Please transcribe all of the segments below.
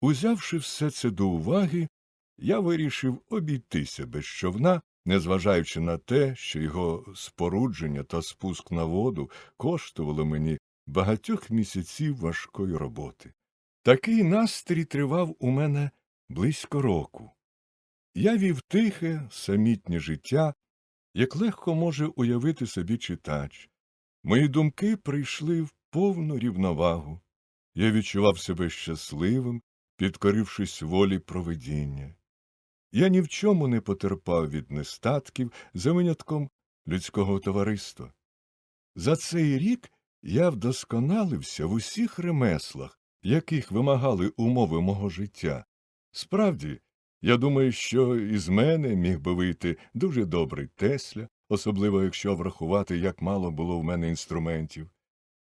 Узявши все це до уваги, я вирішив обійтися без човна, незважаючи на те, що його спорудження та спуск на воду коштували мені багатьох місяців важкої роботи. Такий настрій тривав у мене близько року. Я вів тихе, самітнє життя, як легко може уявити собі читач. Мої думки прийшли в повну рівновагу. Я відчував себе щасливим, підкорившись волі провидіння. Я ні в чому не потерпав від нестатків за винятком людського товариства. За цей рік я вдосконалився в усіх ремеслах, яких вимагали умови мого життя. Справді, я думаю, що із мене міг би вийти дуже добрий Тесля, особливо якщо врахувати, як мало було в мене інструментів,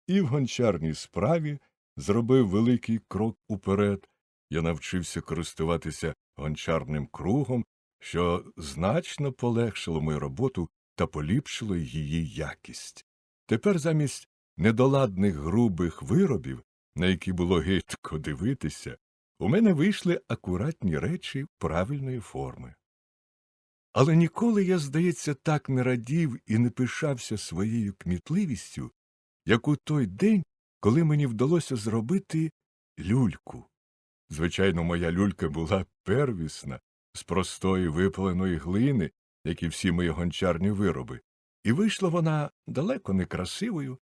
і в гончарній справі зробив великий крок уперед. Я навчився користуватися гончарним кругом, що значно полегшило мою роботу та поліпшило її якість. Тепер замість недоладних грубих виробів, на які було гидко дивитися, у мене вийшли акуратні речі правильної форми. Але ніколи я, здається, так не радів і не пишався своєю кмітливістю, як у той день, коли мені вдалося зробити люльку. Звичайно, моя люлька була первісна, з простої випаленої глини, як і всі мої гончарні вироби, і вийшла вона далеко не красивою,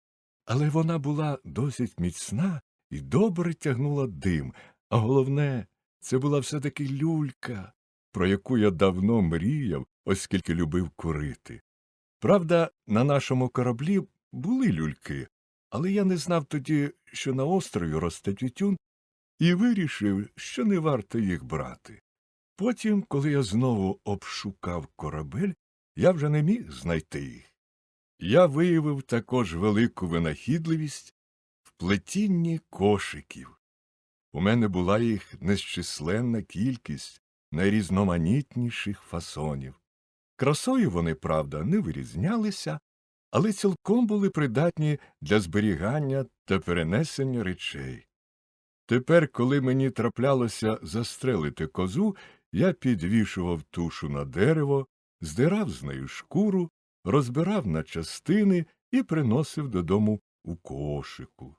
але вона була досить міцна і добре тягнула дим, а головне, це була все таки люлька, про яку я давно мріяв, оскільки любив курити. Правда, на нашому кораблі були люльки, але я не знав тоді, що на острові росте тютюн, і вирішив, що не варто їх брати. Потім, коли я знову обшукав корабель, я вже не міг знайти їх. Я виявив також велику винахідливість в плетінні кошиків. У мене була їх незчисленна кількість найрізноманітніших фасонів. Красою вони, правда, не вирізнялися, але цілком були придатні для зберігання та перенесення речей. Тепер, коли мені траплялося застрелити козу, я підвішував тушу на дерево, здирав з нею шкуру, розбирав на частини і приносив додому у кошику.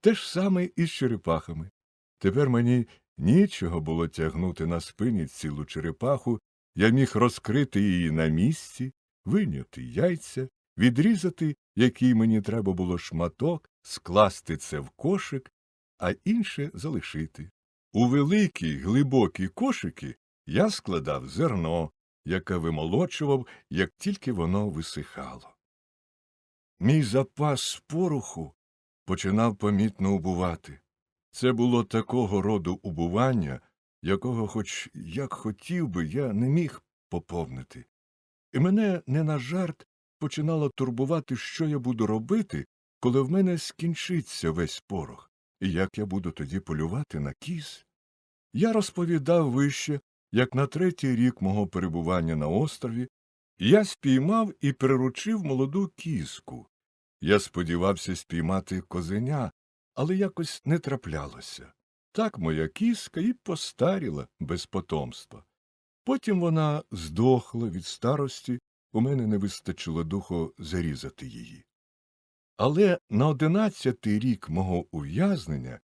Те ж саме і з черепахами. Тепер мені нічого було тягнути на спині цілу черепаху, я міг розкрити її на місці, виняти яйця, відрізати, який мені треба було шматок, скласти це в кошик, а інше залишити. У великі глибокі кошики я складав зерно, яке вимолочував, як тільки воно висихало. Мій запас пороху починав помітно убувати. Це було такого роду убування, якого, хоч як хотів би, я не міг поповнити. І мене не на жарт починало турбувати, що я буду робити, коли в мене скінчиться весь порох, і як я буду тоді полювати на кіз. Я розповідав вище, як на третій рік мого перебування на острові я спіймав і приручив молоду кізку. Я сподівався спіймати козеня, але якось не траплялося. Так моя кіска і постаріла без потомства. Потім вона здохла від старості, у мене не вистачило духу зарізати її. Але на одинадцятий рік мого ув'язнення,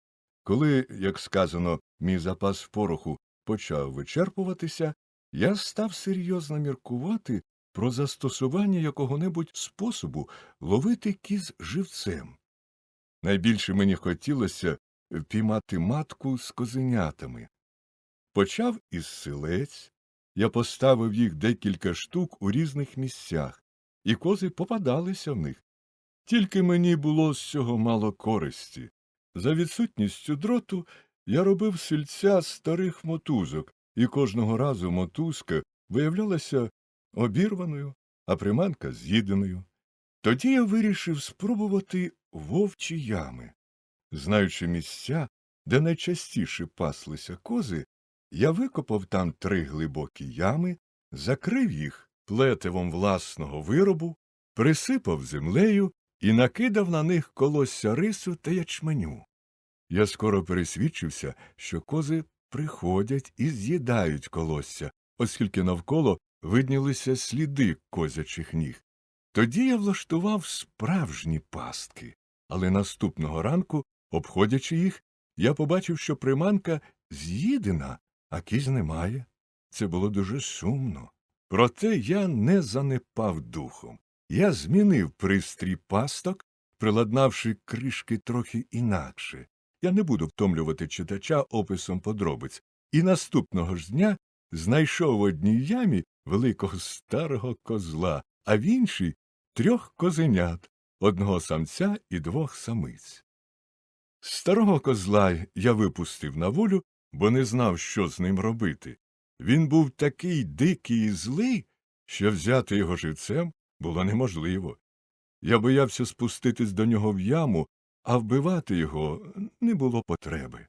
коли, як сказано, мій запас пороху почав вичерпуватися, я став серйозно міркувати про застосування якого небудь способу ловити кіз живцем. Найбільше мені хотілося впіймати матку з козенятами. Почав із силець, я поставив їх декілька штук у різних місцях, і кози попадалися в них. Тільки мені було з цього мало користі. За відсутністю дроту я робив сільця старих мотузок, і кожного разу мотузка виявлялася обірваною, а приманка з'їденою. Тоді я вирішив спробувати вовчі ями. Знаючи місця, де найчастіше паслися кози, я викопав там три глибокі ями, закрив їх плетивом власного виробу, присипав землею і накидав на них колосся рису та ячменю. Я скоро пересвідчився, що кози приходять і з'їдають колосся, оскільки навколо виднілися сліди козячих ніг. Тоді я влаштував справжні пастки, але наступного ранку, обходячи їх, я побачив, що приманка з'їдена, а кіз немає. Це було дуже сумно. Проте я не занепав духом. Я змінив пристрій пасток, приладнавши кришки трохи інакше. Я не буду втомлювати читача описом подробиць, і наступного ж дня знайшов в одній ямі великого старого козла, а в іншій трьох козенят, одного самця і двох самиць. Старого козла я випустив на волю, бо не знав, що з ним робити. Він був такий дикий і злий, що взяти його живцем було неможливо. Я боявся спуститись до нього в яму, а вбивати його не було потреби.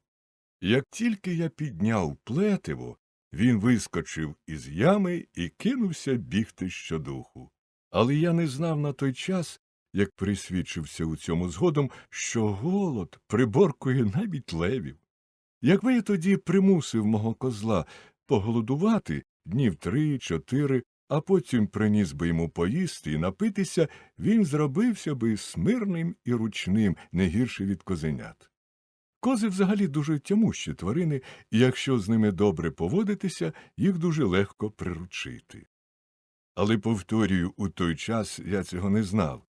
Як тільки я підняв плетиво, він вискочив із ями і кинувся бігти щодуху. Але я не знав на той час, як присвідчився у цьому згодом, що голод приборкує навіть левів. Якби я тоді примусив мого козла поголодувати днів три-чотири, а потім приніс би йому поїсти і напитися, він зробився би смирним і ручним, не гірше від козенят. Кози взагалі дуже тямущі тварини, і якщо з ними добре поводитися, їх дуже легко приручити. Але, повторюю, у той час я цього не знав.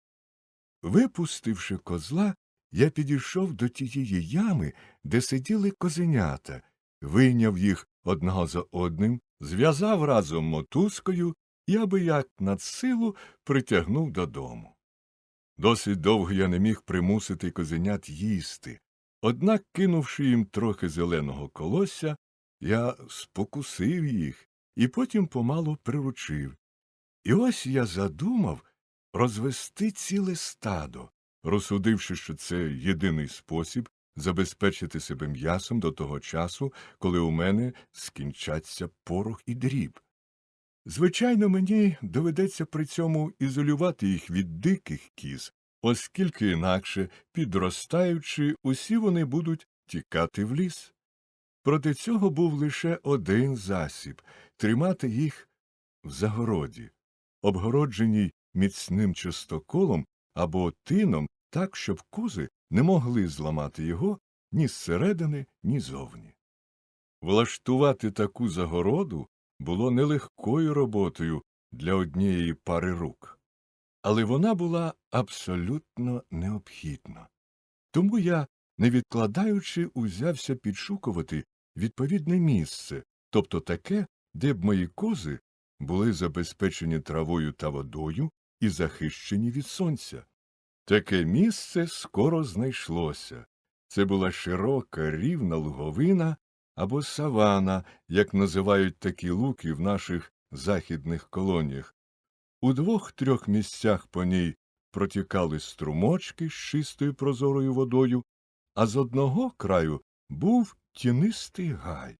Випустивши козла, я підійшов до тієї ями, де сиділи козенята, вийняв їх одного за одним, зв'язав разом мотузкою і аби як надсилу притягнув додому. Досить довго я не міг примусити козенят їсти, однак, кинувши їм трохи зеленого колосся, я спокусив їх і потім помалу приручив. І ось я задумав розвести ціле стадо, розсудивши, що це єдиний спосіб забезпечити себе м'ясом до того часу, коли у мене скінчаться порох і дріб. Звичайно, мені доведеться при цьому ізолювати їх від диких кіз, оскільки інакше, підростаючи, усі вони будуть тікати в ліс. Проти цього був лише один засіб тримати їх в загороді, обгородженій міцним частоколом або тином так, щоб кози не могли зламати його ні зсередини, ні зовні. Влаштувати таку загороду було нелегкою роботою для однієї пари рук, але вона була абсолютно необхідна. Тому я, не відкладаючи, узявся підшукувати відповідне місце, тобто таке, де б мої кози були забезпечені травою та водою і захищені від сонця. Таке місце скоро знайшлося. Це була широка рівна луговина або савана, як називають такі луки в наших західних колоніях. У двох трьох місцях по ній протікали струмочки з чистою прозорою водою, а з одного краю був тінистий гай.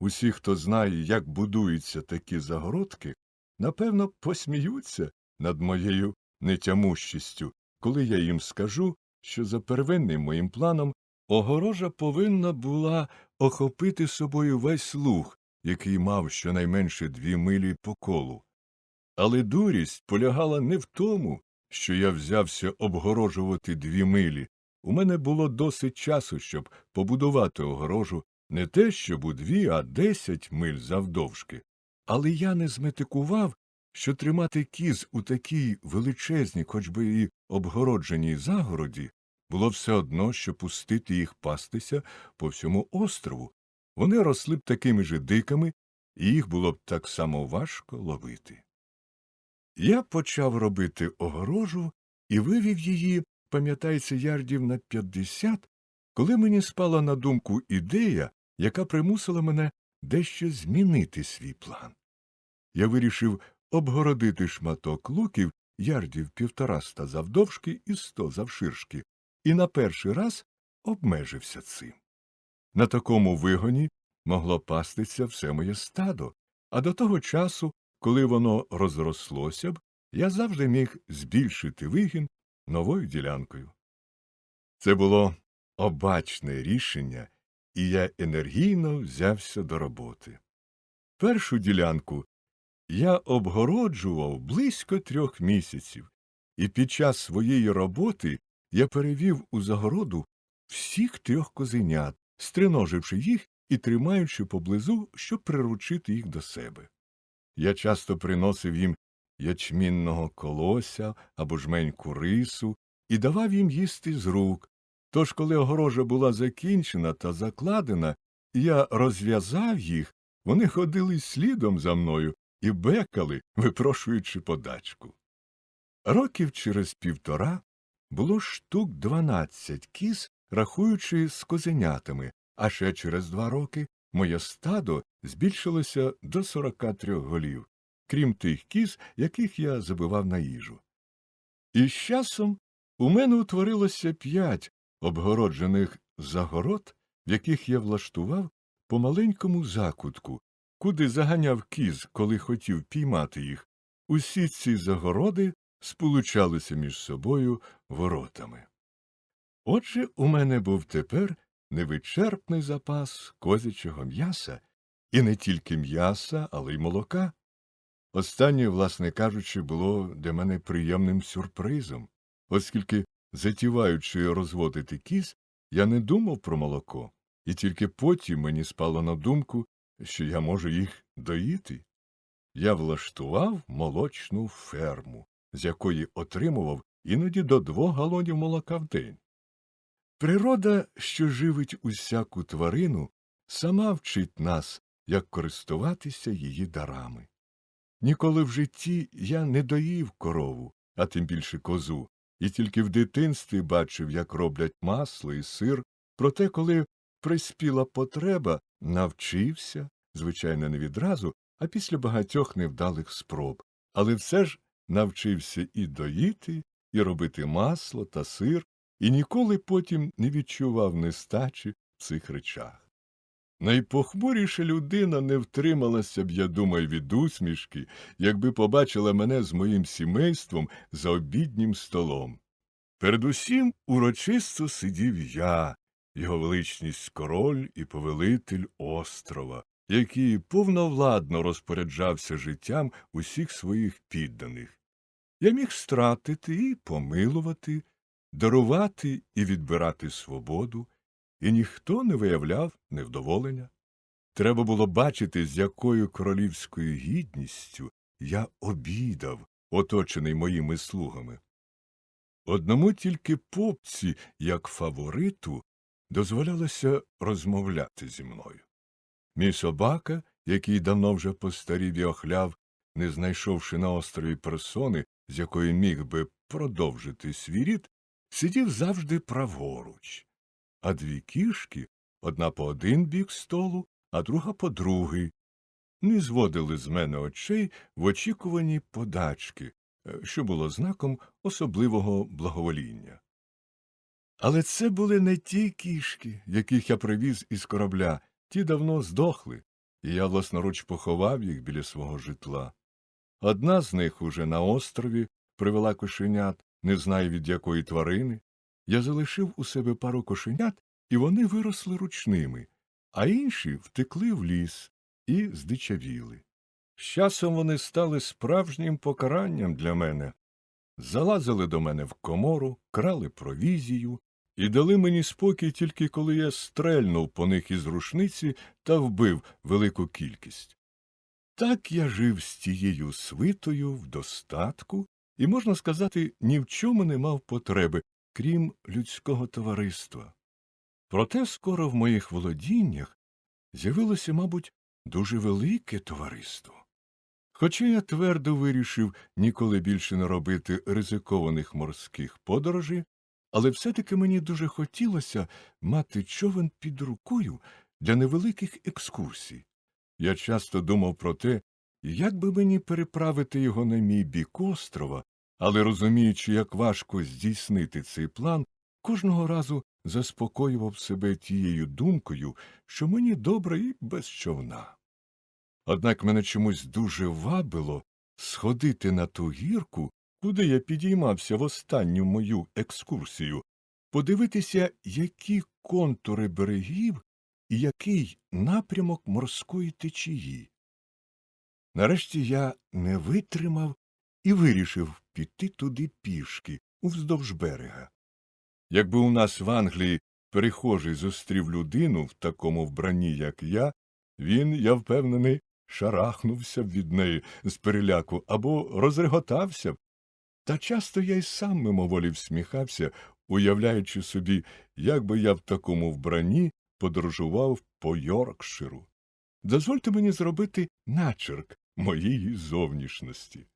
Усі, хто знає, як будуються такі загородки, напевно, посміються над моєю нетямущістю, коли я їм скажу, що за первинним моїм планом огорожа повинна була охопити собою весь луг, який мав щонайменше дві милі по колу. Але дурість полягала не в тому, що я взявся обгорожувати дві милі. У мене було досить часу, щоб побудувати огорожу не те, щоб у дві, а десять миль завдовжки. Але я не зметикував, що тримати кіз у такій величезній, хоч би і обгородженій загороді, було все одно, що пустити їх пастися по всьому острову. Вони росли б такими же диками, і їх було б так само важко ловити. Я почав робити огорожу і вивів її, пам'ятається, ярдів на п'ятдесят, коли мені спала на думку ідея, яка примусила мене дещо змінити свій план. Я вирішив обгородити шматок луків ярдів півтораста завдовжки і сто завширшки, і на перший раз обмежився цим. На такому вигоні могло пастися все моє стадо, а до того часу, коли воно розрослося б, я завжди міг збільшити вигін новою ділянкою. Це було обачне рішення, і я енергійно взявся до роботи. Першу ділянку я обгороджував близько трьох місяців, і під час своєї роботи я перевів у загороду всіх трьох козенят, стриноживши їх і тримаючи поблизу, щоб приручити їх до себе. Я часто приносив їм ячмінного колося або жменьку рису і давав їм їсти з рук. Тож, коли огорожа була закінчена та закладена, я розв'язав їх, вони ходили слідом за мною і бекали, випрошуючи подачку. Років через півтора було штук дванадцять кіз, рахуючи з козенятами, а ще через два роки моє стадо збільшилося до сорока трьох голів, крім тих кіз, яких я забивав на їжу. І з часом у мене утворилося п'ять обгороджених загород, в яких я влаштував по маленькому закутку, куди заганяв кіз, коли хотів піймати їх. Усі ці загороди сполучалися між собою воротами. Отже, у мене був тепер невичерпний запас козячого м'яса, і не тільки м'яса, але й молока. Останнє, власне кажучи, було для мене приємним сюрпризом, оскільки, затіваючи розводити кіз, я не думав про молоко, і тільки потім мені спало на думку, що я можу їх доїти. Я влаштував молочну ферму, з якої отримував іноді до двох галонів молока в день. Природа, що живить усяку тварину, сама вчить нас, як користуватися її дарами. Ніколи в житті я не доїв корову, а тим більше козу, і тільки в дитинстві бачив, як роблять масло і сир, проте, коли приспіла потреба, навчився, звичайно, не відразу, а після багатьох невдалих спроб, але все ж навчився і доїти, і робити масло та сир, і ніколи потім не відчував нестачі в цих речах. Найпохмуріша людина не втрималася б, я думаю, від усмішки, якби побачила мене з моїм сімейством за обіднім столом. Передусім урочисто сидів я, його величність король і повелитель острова, який повновладно розпоряджався життям усіх своїх підданих. Я міг стратити і помилувати, дарувати і відбирати свободу, і ніхто не виявляв невдоволення. Треба було бачити, з якою королівською гідністю я обідав, оточений моїми слугами. Одному тільки попці, як фавориту, дозволялося розмовляти зі мною. Мій собака, який давно вже постарів і охляв, не знайшовши на острові персони, з якої міг би продовжити свій рід, сидів завжди праворуч, а дві кішки, одна по один бік столу, а друга по другий, не зводили з мене очей в очікуванні подачки, е, що було знаком особливого благовоління. Але це були не ті кішки, яких я привіз із корабля, ті давно здохли, і я власноруч поховав їх біля свого житла. Одна з них уже на острові привела кошенят, не знаю від якої тварини. Я залишив у себе пару кошенят, і вони виросли ручними, а інші втекли в ліс і здичавіли. З часом вони стали справжнім покаранням для мене. Залазили до мене в комору, крали провізію і дали мені спокій тільки коли я стрельнув по них із рушниці та вбив велику кількість. Так я жив з тією свитою в достатку і, можна сказати, ні в чому не мав потреби, крім людського товариства. Проте скоро в моїх володіннях з'явилося, мабуть, дуже велике товариство. Хоча я твердо вирішив ніколи більше не робити ризикованих морських подорожей, але все-таки мені дуже хотілося мати човен під рукою для невеликих екскурсій. Я часто думав про те, як би мені переправити його на мій бік острова, але розуміючи, як важко здійснити цей план, кожного разу заспокоював себе тією думкою, що мені добре і без човна. Однак мене чомусь дуже вабило сходити на ту гірку, куди я підіймався в останню мою екскурсію, подивитися, які контури берегів і який напрямок морської течії. Нарешті я не витримав і вирішив піти туди пішки, уздовж берега. Якби у нас в Англії перехожий зустрів людину в такому вбранні, як я, він, я впевнений, шарахнувся б від неї з переляку або розреготався б. Та часто я й сам мимоволі всміхався, уявляючи собі, як би я в такому вбранні подорожував по Йоркширу. Дозвольте мені зробити начерк моєї зовнішності.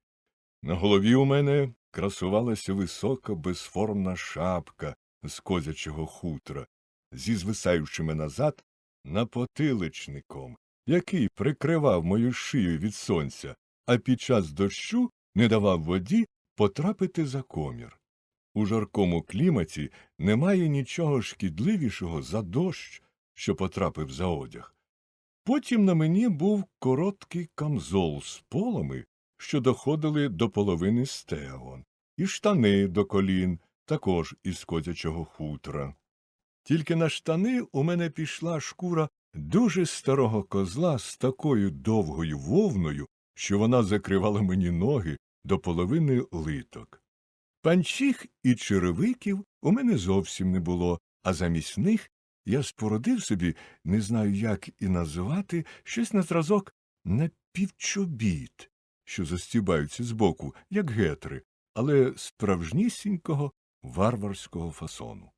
На голові у мене красувалася висока безформна шапка з козячого хутра зі звисаючими назад напотиличником, який прикривав мою шию від сонця, а під час дощу не давав воді потрапити за комір. У жаркому кліматі немає нічого шкідливішого за дощ, що потрапив за одяг. Потім на мені був короткий камзол з полами, що доходили до половини стегон, і штани до колін, також із козячого хутра. Тільки на штани у мене пішла шкура дуже старого козла з такою довгою вовною, що вона закривала мені ноги до половини литок. Панчіх і черевиків у мене зовсім не було, а замість них я спородив собі, не знаю, як і називати, щось на зразок напівчобіт, що застібаються збоку, як гетри, але справжнісінького варварського фасону.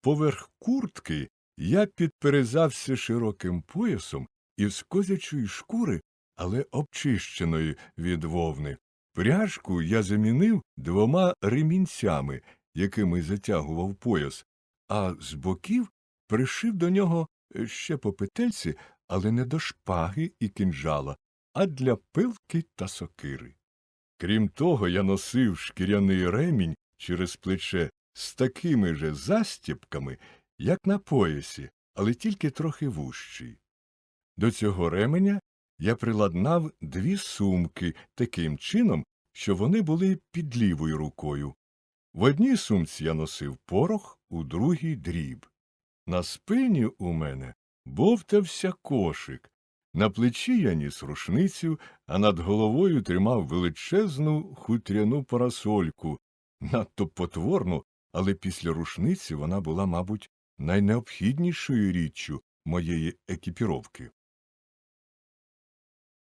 Поверх куртки я підперезався широким поясом із козячої шкури, але обчищеної від вовни. Пряжку я замінив двома ремінцями, якими затягував пояс, а з боків пришив до нього е, ще по петельці, але не до шпаги і кинджала, а для пилки та сокири. Крім того, я носив шкіряний ремінь через плече з такими же застіпками, як на поясі, але тільки трохи вущий. До цього ременя я приладнав дві сумки таким чином, що вони були під лівою рукою. В одній сумці я носив порох, у другій дріб. На спині у мене бовтався кошик. На плечі я ніс рушницю, а над головою тримав величезну хутряну парасольку, надто потворну, але після рушниці вона була, мабуть, найнеобхіднішою річчю моєї екіпіровки.